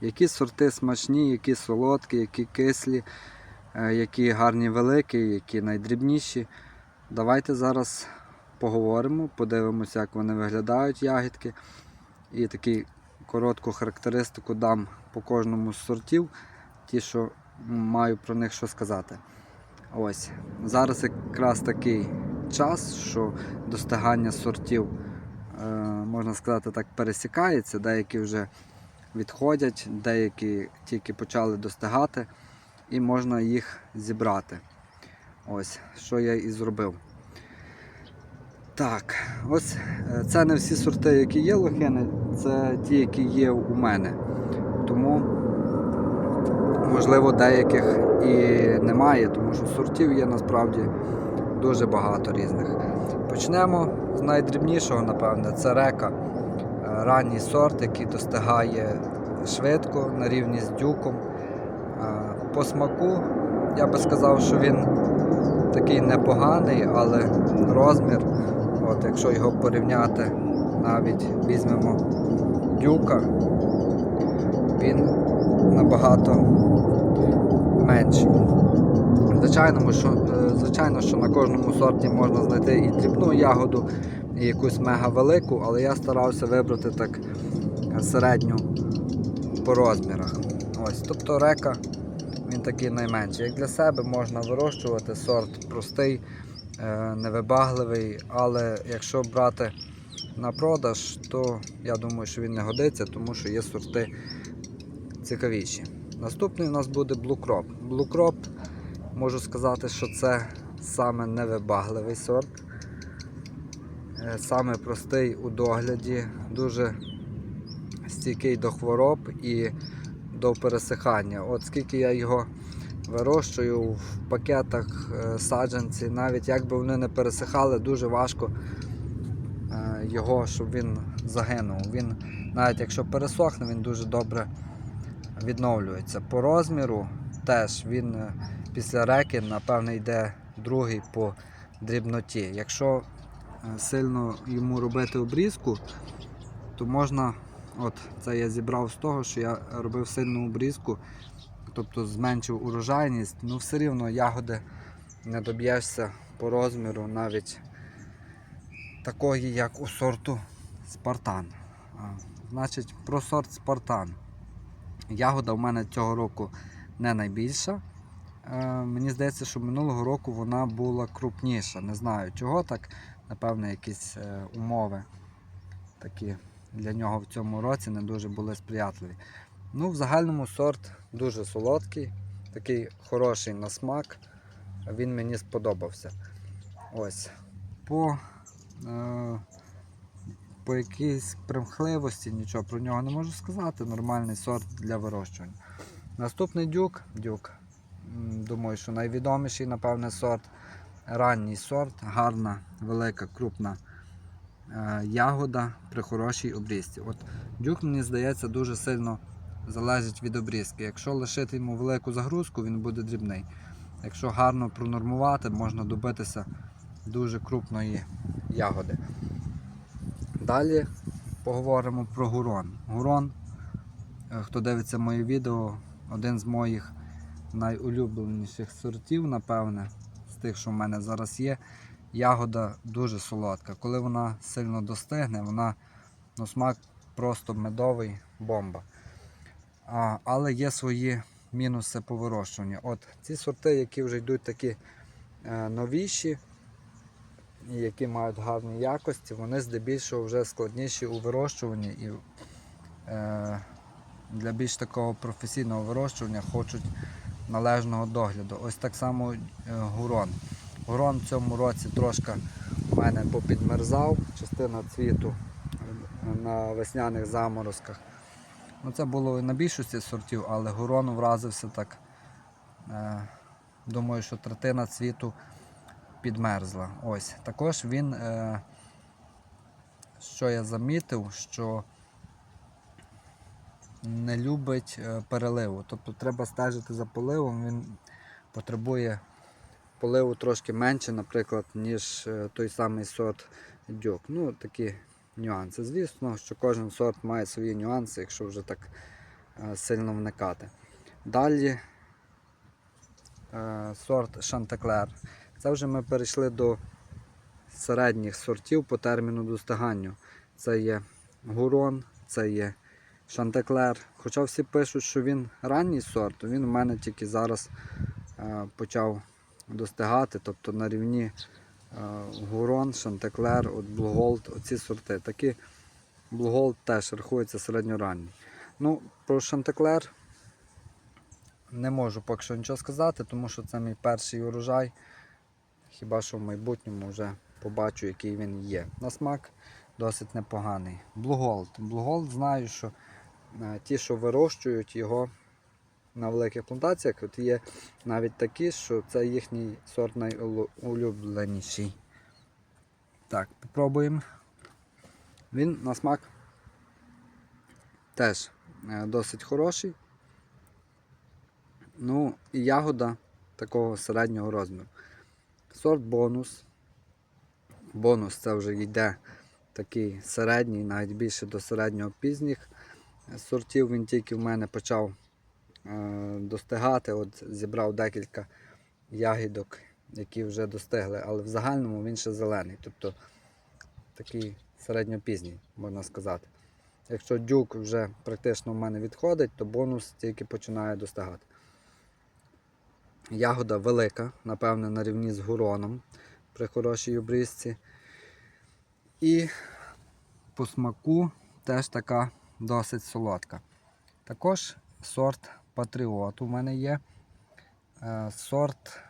які сорти смачні, які солодкі, які кислі, е, які гарні великі, які найдрібніші. Давайте зараз поговоримо, подивимося, як вони виглядають, ягідки. І таку коротку характеристику дам по кожному з сортів, ті, що маю про них що сказати. Ось. Зараз якраз такий час, що достигання сортів, е, можна сказати так, пересікається. Деякі вже відходять, деякі тільки почали достигати, і можна їх зібрати. Ось, що я і зробив. Так, ось е, це не всі сорти, які є лохини, це ті, які є у мене. Тому, можливо, деяких і немає, тому що сортів є насправді дуже багато різних. Почнемо з найдрібнішого, напевне, це река. Ранній сорт, який достигає швидко на рівні з дюком. По смаку я би сказав, що він такий непоганий, але розмір, от якщо його порівняти, навіть візьмемо дюка, він набагато менший. Звичайно, що, е, звичайно, що на кожному сорті можна знайти і дрібну ягоду, і якусь мега велику, але я старався вибрати так середню по розмірах. Ось, тобто река він такий найменший. Як для себе можна вирощувати сорт простий, е, невибагливий, але якщо брати на продаж, то я думаю, що він не годиться, тому що є сорти цікавіші. Наступний у нас буде. Blue Crop, можу сказати, що це саме невибагливий сорт. Е, Саме простий у догляді, дуже стійкий до хвороб і до пересихання. От скільки я його вирощую в пакетах е, саджанці, навіть якби вони не пересихали, дуже важко е, його, щоб він загинув. Він, навіть якщо пересохне, він дуже добре відновлюється. По розміру теж він після реки, напевне, йде другий по дрібноті. Якщо сильно йому робити обрізку, то можна, от це я зібрав з того, що я робив сильну обрізку, тобто зменшив урожайність, ну все рівно ягоди не доб'єшся по розміру навіть такої, як у сорту Спартан. Значить, про сорт Спартан. Ягода в мене цього року не найбільша. Е, мені здається, що минулого року вона була крупніша. Не знаю чого так. Напевно, якісь е, умови такі для нього в цьому році не дуже були сприятливі. Ну, в загальному сорт дуже солодкий, такий хороший на смак. Він мені сподобався. Ось. По, е, по якійсь примхливості нічого про нього не можу сказати. Нормальний сорт для вирощування. Наступний дюк. дюк. Думаю, що найвідоміший, напевне, сорт. Ранній сорт, гарна, велика, крупна е, ягода при хорошій обрізці. От дюк, мені здається, дуже сильно залежить від обрізки. Якщо лишити йому велику загрузку, він буде дрібний. Якщо гарно пронормувати, можна добитися дуже крупної ягоди. Далі поговоримо про гурон. Гурон, е, хто дивиться моє відео, один з моїх найулюбленіших сортів, напевне, тих, що в мене зараз є. Ягода дуже солодка. Коли вона сильно достигне, вона ну, смак просто медовий бомба. А, але є свої мінуси по вирощуванню. От ці сорти, які вже йдуть такі е, новіші, і які мають гарні якості, вони здебільшого вже складніші у вирощуванні і е, для більш такого професійного вирощування хочуть належного догляду. Ось так само е, гурон. Гурон в цьому році трошки у мене попідмерзав, частина цвіту на весняних заморозках. Ну, це було на більшості сортів, але гурон вразився так. Е, думаю, що третина цвіту підмерзла. Ось. Також він, е, що я замітив, що не любить е, переливу. Тобто треба стежити за поливом, він потребує поливу трошки менше, наприклад, ніж е, той самий сорт дюк. Ну, такі нюанси. Звісно, що кожен сорт має свої нюанси, якщо вже так е, сильно вникати. Далі сорт Шантеклер. Це вже ми перейшли до середніх сортів по терміну достиганню. Це є Гурон, це є Шантеклер. Хоча всі пишуть, що він ранній сорт, він у мене тільки зараз е, почав достигати, тобто на рівні е, Гурон, Шантеклер, Blue оці сорти. Такі Gold теж рахується середньоранній. Ну, про Шантеклер не можу поки що нічого сказати, тому що це мій перший урожай. Хіба що в майбутньому вже побачу, який він є. На смак досить непоганий. Blue Gold знаю, що ті, що вирощують його на великих плантаціях, от є навіть такі, що це їхній сорт найулюбленіший. Так, попробуємо. Він на смак теж е, досить хороший. Ну, і ягода такого середнього розміру. Сорт бонус. Бонус це вже йде такий середній, навіть більше до середнього пізніх сортів. Він тільки в мене почав е, достигати. От зібрав декілька ягідок, які вже достигли, але в загальному він ще зелений. Тобто такий середньопізній, можна сказати. Якщо дюк вже практично в мене відходить, то бонус тільки починає достигати. Ягода велика, напевне, на рівні з гуроном при хорошій обрізці. І по смаку теж така досить солодка. Також сорт Патріот у мене є. Е, Сорт,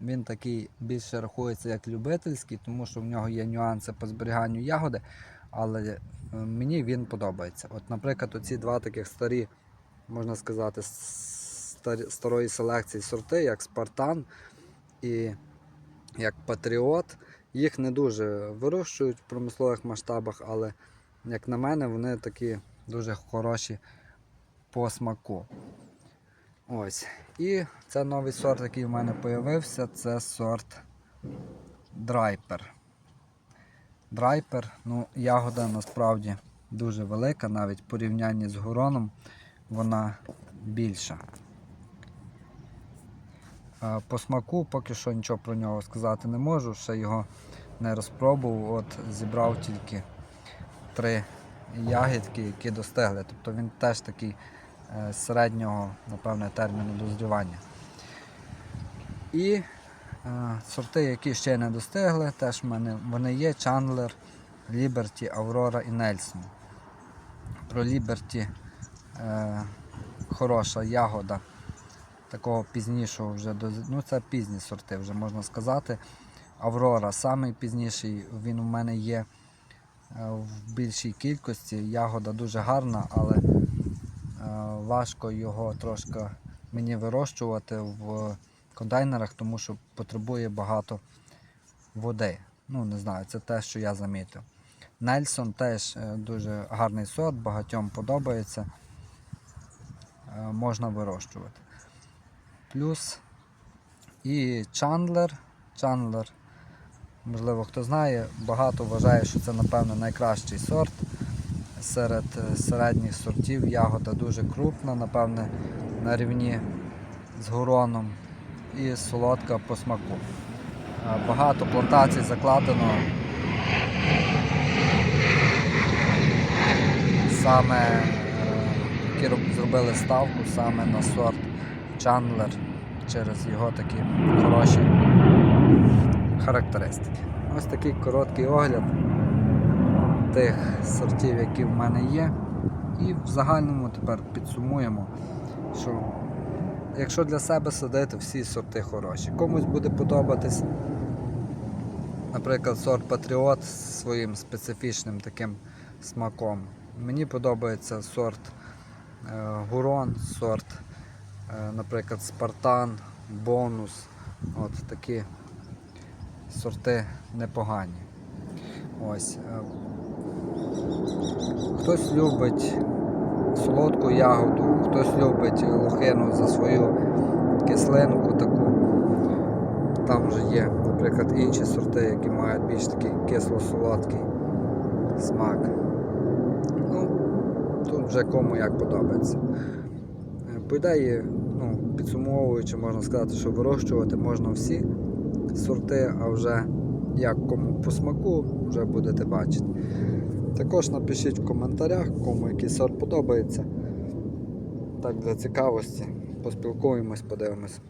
він такий більше рахується як любительський, тому що в нього є нюанси по зберіганню ягоди, але е, мені він подобається. От, наприклад, оці два таких старі, можна сказати, старої селекції сорти, як Спартан і як Патріот. Їх не дуже вирощують в промислових масштабах, але, як на мене, вони такі дуже хороші по смаку. Ось. І це новий сорт, який в мене з'явився, це сорт Драйпер. Драйпер, ну, ягода насправді дуже велика, навіть в порівнянні з гороном вона більша. По смаку поки що нічого про нього сказати не можу, ще його не розпробував. От зібрав тільки три ягідки, які достигли. Тобто він теж такий е, середнього, напевне, терміну дозрівання. І е, сорти, які ще не достигли, теж в мене вони є Chandler, Liberty, Aurora і Nelson. Про Liberty е, хороша ягода такого пізнішого вже ну це пізні сорти, вже можна сказати. Аврора самий пізніший, він у мене є в більшій кількості. Ягода дуже гарна, але е, важко його трошки мені вирощувати в контейнерах, тому що потребує багато води. Ну, не знаю, це те, що я замітив. Нельсон теж е, дуже гарний сорт, багатьом подобається. Е, Можна вирощувати. Плюс і Чандлер. Чандлер, можливо, хто знає, багато вважає, що це, напевно, найкращий сорт. Серед е, середніх сортів ягода дуже крупна, напевне, на рівні з гуроном і солодка по смаку. Е, Багато плантацій закладено саме, е, які зробили ставку саме на сорт Чандлер через його такі хороші характеристики. Ось такий короткий огляд тих сортів, які в мене є. І в загальному тепер підсумуємо, що якщо для себе садити, всі сорти хороші. Комусь буде подобатись, наприклад, сорт Патріот з своїм специфічним таким смаком. Мені подобається сорт е, Гурон, сорт, е, наприклад, Спартан, Бонус. От такі сорти непогані. Ось. е, Хтось любить солодку ягоду, хтось любить лохину за свою кислинку таку. Там вже є, наприклад, інші сорти, які мають більш такий кисло-солодкий смак. Ну, тут вже кому як подобається. По ідеї, ну, підсумовуючи, можна сказати, що вирощувати можна всі сорти, а вже як кому по смаку, вже будете бачити. Також напишіть в коментарях, кому який сорт подобається. Так, для цікавості. Поспілкуємось, подивимось.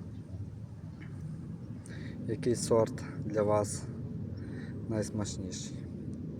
Який сорт для вас найсмачніший.